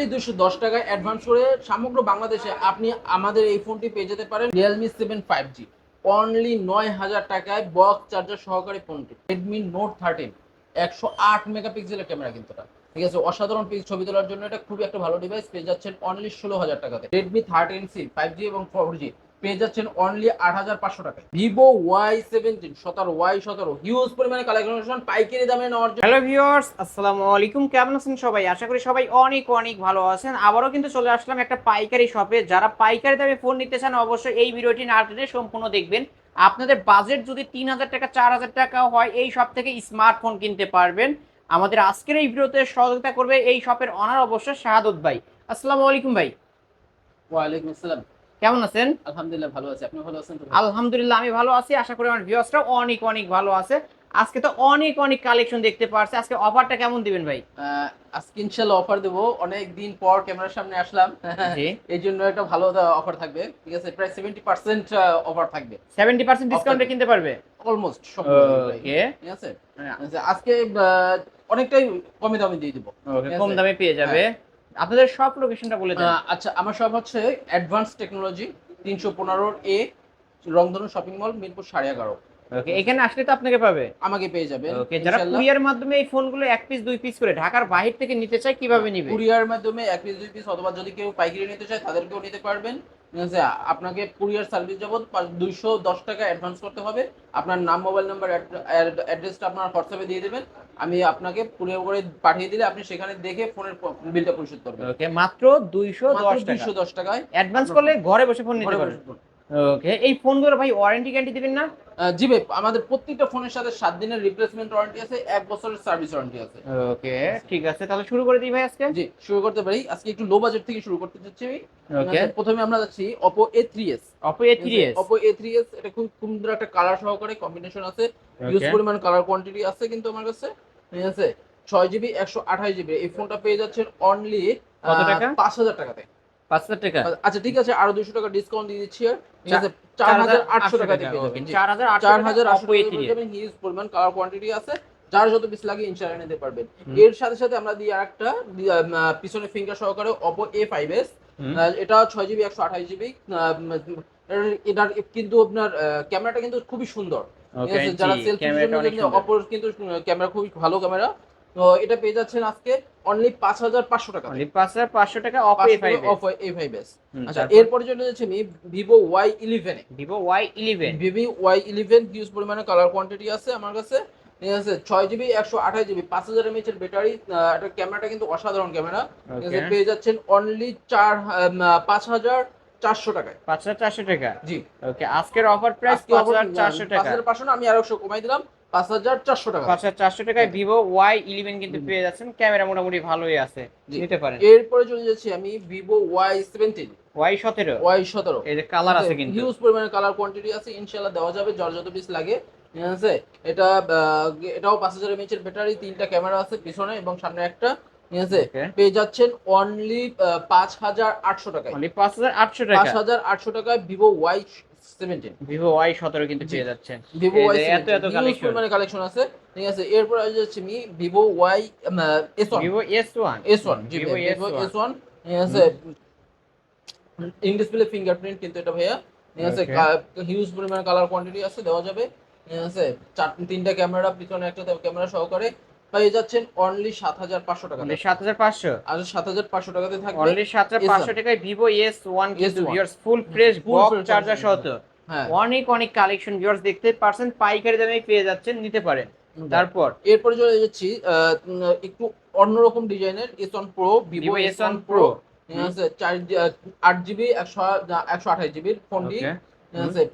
Only দুশো দশ টাকায় অ্যাডভান্স করে সমগ্র বাংলাদেশে আপনি আমাদের এই ফোনটি পেয়ে যেতে পারেন Realme seven five G only নয় হাজার টাকায় বক্স চার্জার সহকারী ফোনটি রেডমি নোট থার্টিন একশো আট মেগাপিক্সেলের ক্যামেরা কিন্তু ঠিক আছে, অসাধারণ ছবি তোলার জন্য এটা খুবই একটা ভালো ডিভাইস পেয়ে যাচ্ছেন অনলি ষোলো হাজার টাকাতে। Redmi thirteen C five G এবং ফোর জি পেয়ে যাচ্ছেন অনলি আট হাজার পাঁচশো টাকা ভিভো ওয়াই সেভেন্টিন সতেরো ওয়াই সতেরো হিউজ পরিমাণে কালেকশন পাইকারি দামে নেওয়ার জন্য। হ্যালো ভিউয়ার্স আসসালামু আলাইকুম। কেমন আছেন সবাই? আশা করি সবাই অনেক অনেক ভালো আছেন। আবারও কিন্তু চলে আসলাম একটা পাইকারি শপে যারা পাইকারি দামে ফোন নিতে চান অবশ্যই এই ভিডিওটি না টেনে সম্পূর্ণ দেখবেন। আপনাদের বাজেট যদি তিন হাজার টাকা চার হাজার টাকা হয় এই শপ থেকে স্মার্টফোন কিনতে পারবেন। আমাদের আজকের এই ভিডিওতে সহযোগিতা করবে এই শপের অনার অবশ্যই শাহাদত ভাই। আসসালামু আলাইকুম ভাই। ওয়ালাইকুম আসসালাম। কেমন আছেন? আলহামদুলিল্লাহ ভালো আছি। আপনি ভালো আছেন আলহামদুলিল্লাহ আমি ভালো আছি। আশা করি আমার ভিউয়ার্সরাও অনেক অনেক ভালো আছে। আজকে তো অনেক অনেক কালেকশন দেখতে পারছে। আজকে অফারটা কেমন দিবেন ভাই? আজকে ইনশাল্লাহ অফার দেবো। অনেক দিন পর ক্যামেরার সামনে আসলাম। এই জন্য একটা ভালো অফার থাকবে। ঠিক আছে? প্রায় সেভেন্টি পার্সেন্ট অফার থাকবে। সেভেন্টি পার্সেন্ট ডিসকাউন্টে কিনতে পারবে? অলমোস্ট সব ওকে ঠিক আছে? আচ্ছা, আজকে অনেকটাই কমে দামে দিয়ে দিব। কম দামে পেয়ে যাবে। আপনাদের সব লোকেশনটা বলে দেন। আচ্ছা আমার সব হচ্ছে অ্যাডভান্স টেকনোলজি তিনশো পনেরোর এ রংধনু শপিং মল মিরপুর সাড়ে এগারো। ওকে এখানে আসলে তো আপনাকে পাবে। আমাকে পেয়ে যাবে। ওকে যারা কুরিয়ার মাধ্যমে এই ফোনগুলো এক পিস দুই পিস করে ঢাকার বাহির থেকে নিতে চায় কীভাবে নিবে? কুরিয়ার মাধ্যমে এক পিস দুই পিস অথবা যদি কেউ পাইকারি নিতে চায় তাদেরকেও নিতে পারবেন। আপনাকে কুরিয়ার সার্ভিস যাবত দুইশো দশ টাকা অ্যাডভান্স করতে হবে। আপনার নাম মোবাইল নাম্বার অ্যাড্রেসটা আপনার হোয়াটসঅ্যাপে দিয়ে দেবেন। আমি আপনাকে কুরিয়ার করে পাঠিয়ে দিলে আপনি সেখানে দেখে ফোনের বিলটা পরিশোধ করবেন। ওকে মাত্র দুইশো দশ দুইশো দশ টাকায়। অ্যাডভান্স করলে ঘরে বসে ফোন নিতে পারবেন। ওকে এই ফোনগুলো ভাই ওয়ারেন্টি গ্যারান্টি দিবেন না? জি ভাই আমাদের প্রত্যেকটা ফোনের সাথে সাত দিনের রিপ্লেসমেন্ট ওয়ারেন্টি আছে এক বছরের সার্ভিস ওয়ারেন্টি আছে। ওকে ঠিক আছে তাহলে শুরু করে দিই ভাই আজকে? জি শুরু করতে পারি। আজকে একটু লো বাজেট থেকে শুরু করতে চাচ্ছি আমি। ওকে প্রথমে আমরা যাচ্ছি Oppo A3s Oppo A three S Oppo A3s এটা খুব সুন্দর একটা কালার সহকারে কম্বিনেশন আছে। ইউজ পরিমাণ কালার কোয়ান্টিটি আছে কিন্তু আমার কাছে। ঠিক আছে? ছয় জিবি একশো আঠাশ জিবি এই ফোনটা পেয়ে যাচ্ছেন অনলি কত টাকা? পাঁচ হাজার টাকাতে। পাঁচ হাজার টাকা। আচ্ছা ঠিক আছে আরও দুশো টাকা ডিসকাউন্ট দিয়ে দিচ্ছি আর। ঠিক আছে চার হাজার আটশো টাকা দিয়ে পেয়ে ওকে যাবেন। জি। চার হাজার আটশো চার হাজার আটশো অপো এ টাকা থ্রি পেয়ে যাবেন হিউজ পরিমাণ কালার কোয়ান্টিটি আছে। যার যত পিস লাগে ইনশাআল্লাহ নিতে পারবেন। এর সাথে সাথে আমরা দিই আরেকটা পিছনে ফিঙ্গার সহকারে Oppo A5s হুম। আহ, এটা ছয় জিবি একশো আঠাশ জিবি এটার কিন্তু আপনার ক্যামেরাটা কিন্তু খুবই সুন্দর? যারা সেলফি অপর কিন্তু ক্যামেরা খুবই ভালো ক্যামেরা তো এটা পেয়ে যাচ্ছেন আজকে অনলি পাঁচ হাজার পাঁচশো টাকা। পাঁচ হাজার পাঁচশো টাকা Oppo A five of A five S আচ্ছা এরপরে চলে যাচ্ছে আমি ভিভো ওয়াই ইলেভেনে Vivo Y eleven Vivo Y eleven huge পরিমাণে কালার কোয়ান্টিটি আছে আমার কাছে। ঠিক আছে ছয় জিবি একশো আঠাশ জিবি পাঁচ হাজার এমএচ এর ব্যাটারি এটা ক্যামেরাটা কিন্তু অসাধারণ ক্যামেরা. পেয়ে যাচ্ছেন অনলি চার পাঁচ হাজার চারশো টাকায়। পাঁচ হাজার চারশো টাকা? জি। ওকে আজকের অফার প্রাইস পাঁচ হাজার চারশো পাঁচ টাকা। হাজার পাঁচশো না আমি আর একশো কমাই দিলাম। পাঁচ হাজার চারশো টাকা। পাঁচ হাজার চারশো টাকায় ভিভো ওয়াই ইলেভেন কিন্তু পেয়ে যাচ্ছেন। ক্যামেরা মোটামুটি ভালোই আছে। নিতে পারেন। এরপরে চলে যাচ্ছি আমি ভিভো ওয়াই সেভেন্টিন। ওয়াই সতেরো। ওয়াই সতেরো। কালার আছে কিন্তু। হিউজ পরিমাণে কালার কোয়ান্টিটি আছে ইনশাআল্লাহ দেওয়া যাবে। যার যত পিস লাগে ঠিক আছে? এটা এটাও পাঁচ হাজার এমএচ এর ব্যাটারি তিনটা ক্যামেরা আছে পিছনে এবং সামনে একটা ঠিক আছে? পেয়ে যাচ্ছেন অনলি পাঁচ হাজার আটশো টাকায়। পাঁচ হাজার আটশো পাঁচ হাজার আটশো টাকায় Vivo Y seventeen Vivo Y সতেরো কিন্তু পেয়ে যাচ্ছেন ভিভো ওয়াই এত এত হিউজ কালেকশন আছে। ঠিক আছে এরপর আসে যাচ্ছে আমি Vivo Y S one Vivo S one S one Vivo S one ঠিক আছে ইন ডিসপ্লে ফিঙ্গারপ্রিন্ট কিন্তু এটা ভাইয়া। ঠিক আছে হিউজ পরিমাণে কালার কোয়ান্টিটি আছে দেওয়া যাবে। ঠিক আছে চার তিনটা ক্যামেরা পিছনে একটা ক্যামেরা সহকারে পেয়ে যাচ্ছেন অনলি সাত হাজার পাঁচশো টাকা। সাত হাজার পাঁচশো? আর সাত হাজার পাঁচশো টাকাতে থাকবে অনলি সাত হাজার পাঁচশো টাকায় Vivo S one S1 full fresh box charger সহ অনেক অনেক কালেকশন ভিউয়ার্স দেখতে পারছেন পাইকারি দামে পেয়ে যাচ্ছেন নিতে পারেন। তারপর? এরপরে চলে যাচ্ছি আহ, একটু অন্যরকম ডিজাইনের S one pro Vivo S one pro আট জিবি একশো একশো আঠাশ জিবির ফোনটি।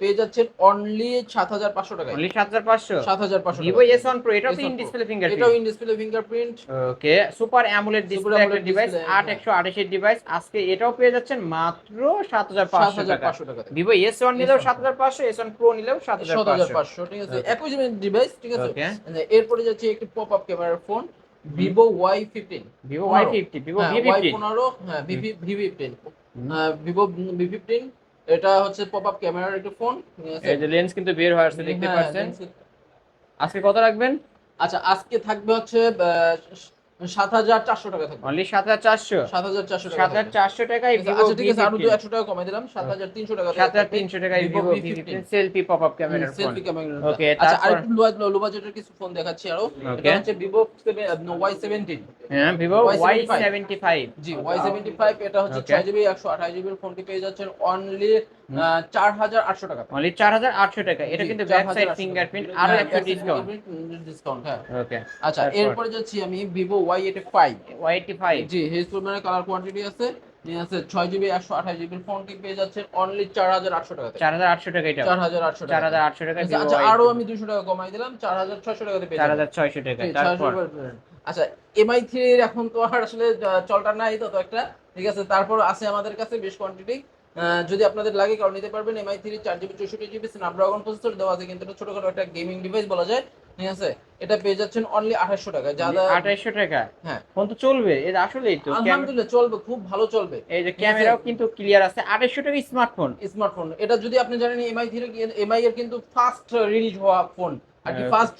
পেয়ে যাচ্ছেন অনলি সাত হাজার পাঁচশো টাকায়। অনলি সাত হাজার পাঁচশো? সাত হাজার পাঁচশো ভিভো এস ওয়ান প্রো এটাও তো S1 in Pro। Display fingerprint in display fingerprint okay super AMOLED display একটা ডিভাইস display, আট হ্যাঁ। একশো আঠাশের ডিভাইস আজকে এটাও পেয়ে যাচ্ছেন মাত্র সাত হাজার সাত পাঁচশো হাজার টাকা ভিভো নিলেও S1 সাত পাঁচশো এস ওয়ান প্রো নিলেও সাত হাজার সাত হাজার পাঁচশো পাঁচশো ঠিক আছে। একই ডিভাইস ঠিক আছে। এরপরে যাচ্ছে একটি পপ আপ ক্যামেরার phone Vivo Y fifteen Vivo Y fifty Vivo V পনেরো হ্যাঁ Vivo V fifteen Vivo V fifteen এটা হচ্ছে পপ আপ ক্যামেরার একটা ফোন এই যে লেন্স কিন্তু বের হয়ে আসছে দেখতে হ্যাঁ, পাচ্ছেন? আজকে কত রাখবেন? আচ্ছা আজকে থাকবে হচ্ছে টাকা থাকবে। অনলি সাত হাজার চারশো? সাত হাজার চারশো সাত হাজার থাকবে। চারশো টাকায় ভিভো আচ্ছা ঠিক আছে আরও একশো টাকা কমাই দিলাম। সাত হাজার তিনশো টাকা সাত হাজার তিনশো টাকায় Vivo Vivo V V15 fifteen selfie pop up ক্যামেরার সেলফি ক্যামেরা Okay, আচ্ছা তারপর? আরেকটু লো লো বাজেটের কিছু ফোন দেখাচ্ছি আরও। এটা হচ্ছে ভিভো ওয়াই সেভেন্টিন হ্যাঁ Vivo Y seventy five G Y seventy five এটা হচ্ছে. ছয় জিবি একশো আঠাশ জিবির ফোনটি পেয়ে যাচ্ছেন। অনলি চার হাজার আটশো টাকা। অনলি চার হাজার আটশো টাকা। এটা কিন্তু 4,800 ব্যাক সাইড ফিঙ্গারপ্রিন্ট হ্যাঁ, আরও একটা backside ডিসকাউন্ট হ্যাঁ। ওকে আচ্ছা এরপরে যাচ্ছি আমি Vivo Y eighty five five G মানে কালার কোয়ান্টিটি আছে নিয়ে আছে ছয় জিবি একশো আঠাশ জিবির ফোনটি পেয়ে যাচ্ছে অনলি চার হাজার আটশো টাকা চার হাজার আটশো টাকা এটা চার হাজার আটশো চার হাজার আটশো টাকা আচ্ছা, আরও আমি দুশো টাকা কমাই দিলাম চার হাজার ছয়শো টাকাতে পেয়ে চার হাজার ছয়শো টাকা তারপর? 600 টাকা। আচ্ছা এমআই এখন তো আর আসলে চলটা নাই তত একটা। ঠিক আছে তারপর আছে আমাদের কাছে বেশ কোয়ান্টিটি যদি আপনাদের লাগে কারণ নিতে পারবেন। এমআই থ্রি চার জিবি চৌষট্টি জিবি স্ন্যাপড্রাগন প্রসেসর দেওয়া আছে কিন্তু এটা ছোটখাটো একটা গেমিং ডিভাইস বলা যায়। ঠিক আছে? এটা পেয়ে যাচ্ছেন অনলি আঠাশশো টাকা। যারা আঠাইশো টাকা? হ্যাঁ। ফোন তো চলবে এটা আসলেই তো আলহামদুলিল্লাহ চলবে খুব ভালো চলবে। এই যে ক্যামেরাও কিন্তু ক্লিয়ার আছে আঠাইশো টাকা স্মার্টফোন স্মার্টফোন এটা যদি আপনি জানেন এমআই থ্রি এমআই এর কিন্তু ফার্স্ট রিলিজ হওয়া ফোন আর কি ফার্স্ট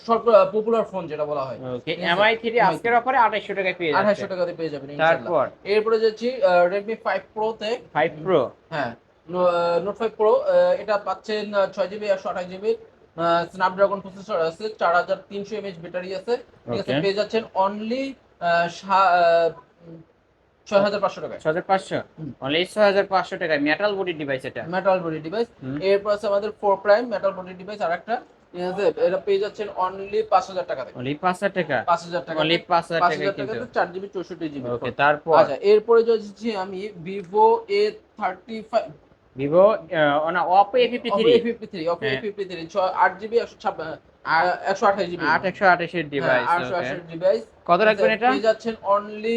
পপুলার ফোন যেটা বলা হয়। ওকে এমআই থ্রি আজকের অফারে আঠাইশো টাকায় পেয়ে আঠাশশো যাচ্ছে টাকাতে পেয়ে যাবেন তারপর? এরপরে যাচ্ছি রেডমি ফাইভ প্রোতে ফাইভ প্রো হ্যাঁ। নোট ফাইভ প্রো এটা পাচ্ছেন ছয় জিবি একশো আঠাশ জিবি স্ন্যাপড্রাগন প্রসেসর আছে চার হাজার তিনশো এমএচ ব্যাটারি আছে। ঠিক আছে. পেয়ে যাচ্ছেন অনলি ছয় হাজার পাঁচশো টাকায়। ছয় হাজার পাঁচশো। অনলি ছয় হাজার পাঁচশো টাকায়। মেটাল বডি ডিভাইস এটা? Metal body device. এরপর আছে আমাদের four prime metal body device আর একটা এটা পেয়ে যাচ্ছেন অনলি পাঁচ হাজার টাকা অনলি পাঁচ হাজার টাকা? পাঁচ হাজার টাকা অনলি পাঁচ হাজার টাকা কিন্তু। চার জিবি চৌষট্টি জিবি ওকে তারপর? আচ্ছা এরপরে যাচ্ছি আমি Vivo A thirty five Vivo না Oppo A fifty three fifty three okay A. Fifty three আট জিবি একশো একশো আঠাশ জিবি আট একশো আঠাশের ডিভাইস আটশো আঠাশ ডিভাইস কত রাখবেন এটা? পেয়ে যাচ্ছেন অনলি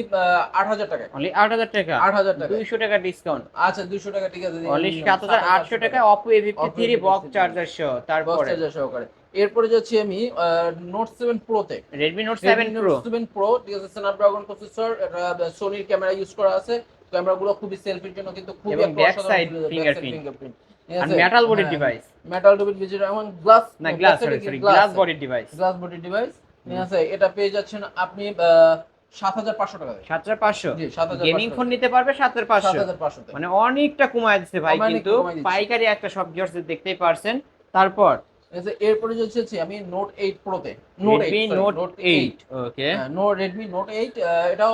আট হাজার টাকায়। অনলি আট হাজার টাকা? আট হাজার টাকা দুইশো টাকা ডিসকাউন্ট আচ্ছা দুশো টাকা ঠিক আছে অনলি সাত হাজার আটশো টাকা Oppo A fifty three A53 box charger সহ বক্স তারপরে? চার্জার সহকারে এরপরে যাচ্ছি আমি note seven প্রোতে Redmi note seven pro seven pro ঠিক আছে স্ন্যাপড্রাগন প্রসেসর এটা সোনির ক্যামেরা ইউজ করা আছে। ক্যামেরাগুলো খুবই সেলফির জন্য কিন্তু খুবই এবং fingerprint। fingerprint। ঠিক আর মেটাল বডি ডিভাইস মেটাল ডুবিট ভিজিট এবং গ্লাস না glass sorry glass body device glass body device ঠিক আছে? এটা পেয়ে যাচ্ছেন আপনি সাত হাজার পাঁচশো টাকা সাত হাজার পাঁচশো? গেমিং ফোন নিতে পারবে সাত হাজার পাঁচশো। মানে অনেকটা কমায় দিচ্ছে ভাই কিন্তু পাইকারি একটা সব ভিউয়ার্স দেখতেই পারছেন। তারপর এরপরে যাচ্ছি আমি note eight প্রোতে note eight note eight okay no Redmi note eight এটাও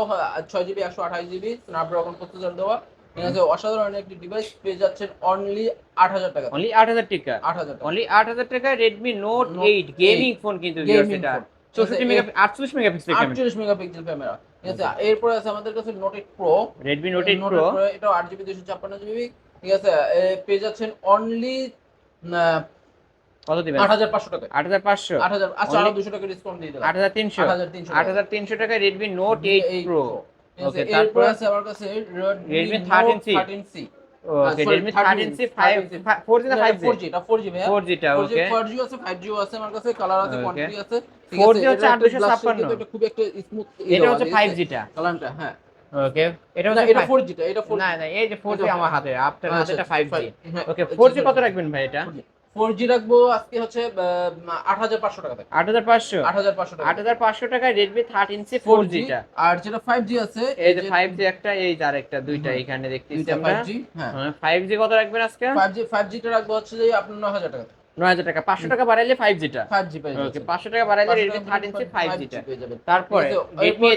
ছয় জিবি একশো আঠাশ জিবি স্ন্যাপড্রাগন প্রসেসর দেওয়া। ঠিক আছে অসাধারণ একটি ডিভাইস পেয়ে যাচ্ছেন অনলি আট হাজার টাকা। অনলি আট হাজার টাকা? আট হাজার টাকা। অনলি আট হাজার টাকা Redmi note eight gaming phone কিন্তু এটা চৌষট্টি মেগা আটচল্লিশ মেগাপিক্সেল আটচল্লিশ মেগাপিক্সেল ক্যামেরা ঠিক আছে এরপরে আছে আমাদের কাছে note eight pro Redmi note eight note pro এটাও আট জিবি দুশো ছাপ্পান্ন জিবি ঠিক আছে পেয়ে যাচ্ছেন অনলি কত দিবেন? আট হাজার পাঁচশো টাকা আট হাজার পাঁচশো? আট হাজার আচ্ছা আরও দুশো টাকা ডিসকাউন্ট দিয়ে দিলাম। আট হাজার তিনশো। আট হাজার তিনশো আট হাজার তিনশো টাকা প্রো ঠিক আছে Okay, এরপরে তারপর? আছে আমার কাছে Redmi Redmi 13C okay sorry, Redmi 13 thirteen five G না ফাইভ জি ফোর জি এটা ফোর জি ভাইয়া। Four জিটা four G okay four G আছে ফাইভ জিও আছে আমার কাছে কালার আছে. কোয়ান্টিটি আছে 4G হচ্ছে 856 এটা খুব একটা স্মুথ এটা হচ্ছে ফাইভ জিটা কালারটা হ্যাঁ। ওকে এটা না হচ্ছে এটা 5G ফোর এটা ফোর না না এই যে ফোর জি এটা- আমার হাতে আপনার হাতে এটা ফাইভ জি হ্যাঁ, ওকে ফোর জি কত রাখবেন ভাই এটা? ফোর জি রাখব আজকে হচ্ছে আট হাজার পাঁচশো টাকা টাকা। আট হাজার পাঁচশো টাকায় রেডমি থার্টিন সি ফোর জিটা আর যেটা ফাইভ জি আছে এই যে ফাইভ জি একটা এই যে আরেকটা দুইটা এখানে দেখতেছি আমরা। ফাইভ জি হ্যাঁ। ফাইভ জি কত রাখবেন আজকে? ফাইভ জি ফাইভ জিটা রাখব হচ্ছে যে আপনার নয় হাজার টাকা নয় হাজার টাকা। পাঁচশো টাকা বাড়াইলে ফাইভ জিটা ফাইভ জি ওকে পাঁচশো টাকা বাড়াইলে রেডমি থার্টিন সি ফাইভ জিটা তারপরে রেডমি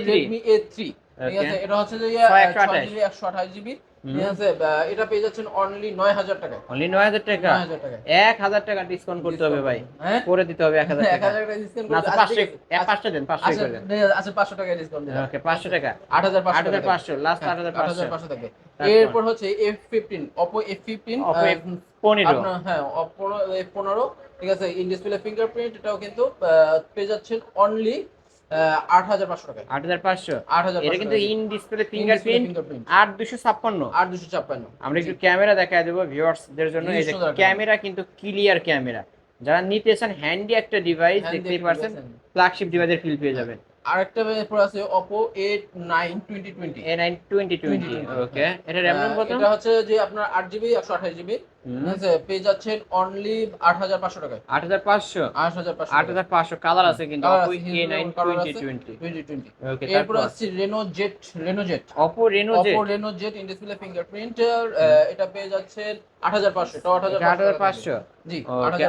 এ থ্রি ঠিক আছে এটা হচ্ছে যে একশো আঠাশ জিবি। ঠিক আছে এটা পেয়ে যাচ্ছেন অনলি নয় হাজার টাকা অনলি নয় হাজার টাকা? এক হাজার টাকা ডিসকাউন্ট করতে হবে ভাই। হ্যাঁ? করে দিতে হবে এক হাজার এক টাকা হাজার টাকা ডিসকাউন্ট না দেন পাঁচশো আচ্ছা করে দেন। আচ্ছা পাঁচশো টাকা ডিসকাউন্ট ওকে পাঁচশো টাকা। আট হাজার আট হাজার পাঁচশো লাস্ট আট হাজার পাঁচশো। পাঁচশো থাকবে এরপর হচ্ছে F fifteen Oppo F fifteen Oppo পনেরো। হ্যাঁ পনেরো। ঠিক আছে ইন ডিসপ্লে ফিঙ্গারপ্রিন্ট এটাও কিন্তু পেয়ে যাচ্ছেন অনলি ক্যামেরা দেখায় দেব ভিউয়ার্সদের জন্য। ক্যামেরা কিন্তু ক্লিয়ার ক্যামেরা। যারা নিতে চান হ্যান্ডি একটা ডিভাইস দেখতেই পারছেন ফ্ল্যাগশিপ ডিভাইসের ফিল পেয়ে যাবেন। আরেকটা এরপর আছে Oppo A9 2020 A9 2020 ওকে এটা RAM কত? এটা হচ্ছে যে আপনার 8GB 128GB পেয়ে যাচ্ছেন অনলি আট হাজার পাঁচশো টাকায় আট হাজার পাঁচশো আট হাজার পাঁচশো আট হাজার পাঁচশো কালার আছে কিন্তু এরপর আসছে Reno Z Reno Z Oppo Reno Z Oppo Reno Z in display fingerprint এটা পেয়ে যাচ্ছেন আট হাজার পাঁচশো আট হাজার পাঁচশো জি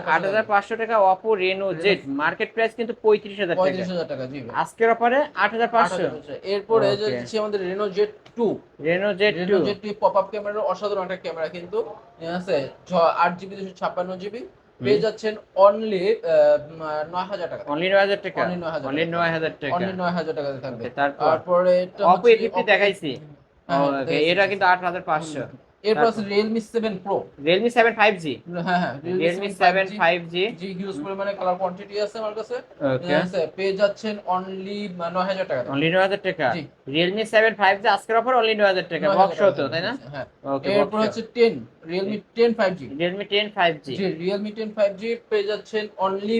আট হাজার পাঁচশো টাকা Oppo Reno Z market price কিন্তু পঁয়ত্রিশ হাজার পঁয়ত্রিশ হাজার টাকা জি। আজকের অপারে আট হাজার পাঁচশো এরপরে যে হচ্ছে আমাদের Reno Z two Reno Z two Reno Z two pop up অসাধারণ একটা ক্যামেরা কিন্তু আছে আট জিবি দুশো ছাপ্পান্ন জিবি পেয়ে যাচ্ছেন অনলি নয় হাজার টাকা অনলি নয় হাজার টাকা? অনলি নয় হাজার টাকা। অনলি নয় হাজার টাকা থাকবে। তারপর অপো এ হ্যাঁ, ওকে দেখাইছি। এটা কিন্তু আট হাজার পাঁচশো। এরপর আছে Realme seven pro Realme seven five G হ্যাঁ হ্যাঁ Realme seven five G G huge পরিমাণে কালার কোয়ান্টিটি আছে আমার কাছে। ওকে পেয়ে যাচ্ছেন অনলি নয় হাজার টাকা অনলি নয় হাজার টাকা? জি। রিয়েলমি সেভেন ফাইভ জি আজকের অফার অনলি নয় হাজার টাকা। বক্স হতো তাই না? হ্যাঁ। ওকে এরপর হচ্ছে ten Realme ten five G Realme ten five G G Realme ten five G পেয়ে যাচ্ছেন অনলি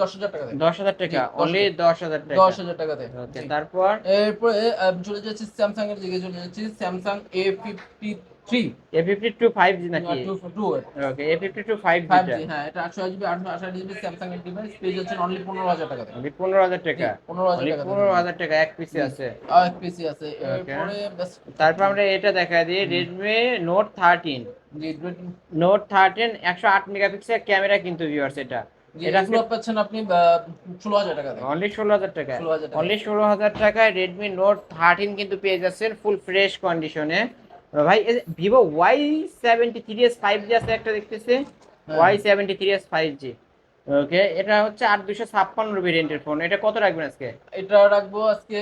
দশ হাজার টাকা দশ হাজার টাকা দশ অনলি দশ হাজার টাকা। দশ হাজার টাকাতে তারপর? এরপরে চলে যাচ্ছি স্যামসাং এর দিকে চলে যাচ্ছি Samsung A fifty three A fifty two five G নাকি? Two two okay A fifty two. Five five G হ্যাঁ এটা আটশো জিবি আটশো আঠাশ জিবি স্যামসাং এর ডিভাইস পেয়ে যাচ্ছেন অনলি পনেরো হাজার অনলি পনেরো হাজার টাকা। পনেরো হাজার টাকা পনেরো হাজার টাকা এক পিসে আছে। আর পিসি আছে। তারপর আমরা এটা দেখা দিই Redmi note thirteen note thirteen একশো আট মেগাপিক্সেল ক্যামেরা কিন্তু ভিউয়ার্স এটা। এগুলো পাচ্ছেন আপনি ষোলো হাজার টাকাতে অনলি ষোলো হাজার টাকা। অনলি ষোলো হাজার টাকায় রেডমি নোট থার্টিন কিন্তু পেয়ে যাচ্ছেন ফুল ফ্রেশ কন্ডিশনে ভাই Vivo Y seventy three S five G আছে একটা দেখতেছে। Y seventy three S five G okay এটা হচ্ছে আট দুশো ছাপ্পান্ন ভেরিয়েন্টের ফোন এটা কত রাখবেন আজকে? এটা রাখব আজকে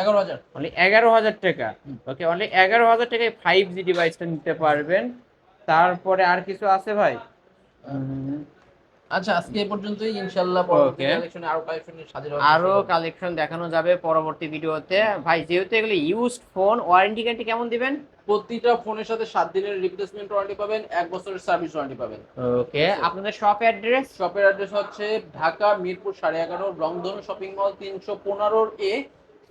এগারো হাজার। অনলি এগারো হাজার টাকা। ওকে অনলি এগারো হাজার টাকায় ফাইভ জি ডিভাইসটা নিতে পারবেন। তারপরে আর কিছু আছে ভাই? আচ্ছা আজকে এই পর্যন্তই। ইনশাআল্লাহ পরবর্তী. কালেকশনে আরও কালেকশন আরও কালেকশন দেখানো যাবে পরবর্তী ভিডিওতে। ভাই যেহেতু এগুলো ইউজড ফোন ওয়ারেন্টি গ্যারান্টি কেমন দিবেন? প্রতিটা ফোনের সাথে সাত দিনের রিপ্লেসমেন্ট ওয়ারেন্টি পাবেন এক বছরের সার্ভিস ওয়ারেন্টি পাবেন। ওকে আপনাদের শপ অ্যাড্রেস শপের অ্যাড্রেস হচ্ছে ঢাকা মিরপুর সাড়ে এগারো রংধনু শপিং মল তিনশো পনেরোর এ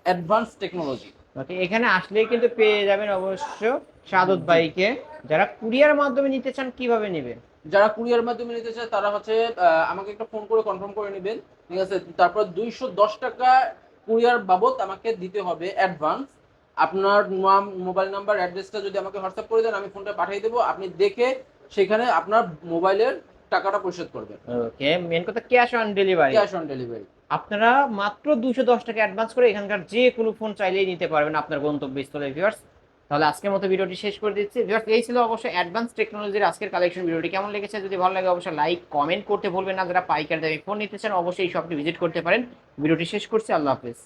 অ্যাডভান্স টেকনোলজি ওকে এখানে আসলেই কিন্তু পেয়ে যাবেন অবশ্য সাদত বাইকে যারা কুরিয়ার মাধ্যমে নিতে চান কীভাবে নেবেন? যারা কুরিয়ার মাধ্যমে নিতে চায় তারা হচ্ছে আমাকে একটা ফোন করে কনফার্ম করে নেবেন। ঠিক আছে? তারপর দুইশো দশ টাকা কুরিয়ার বাবদ আমাকে দিতে হবে অ্যাডভান্স আপনার নাম মোবাইল নাম্বার অ্যাড্রেসটা যদি আমাকে হোয়াটসঅ্যাপ করে দেন আমি ফোনটা পাঠিয়ে দেবো। আপনি দেখে সেখানে আপনার মোবাইলের টাকাটা পরিশোধ করবেন। ওকে মেন কথা cash on delivery cash on delivery আপনারা মাত্র দুশো দশ টাকা অ্যাডভান্স করে এখানকার যে কোনো ফোন চাইলেই নিতে পারবেন আপনার গন্তব্যস্থলে ভিউয়ার্স তাহলে আজকের মতো ভিডিওটি শেষ করে দিচ্ছি। এই ছিল অবশ্যই অ্যাডভান্স টেকনোলজির আজকের কালেকশন ভিডিওটি। কেমন লেগেছে? যদি ভালো লাগে, অবশ্যই লাইক কমেন্ট করতে ভুলবেন না। যারা পাইকার দেবে ফোন নিতে চান, অবশ্যই এই শপটি ভিজিট করতে পারেন। ভিডিওটি শেষ করছি। আল্লাহ হাফেজ।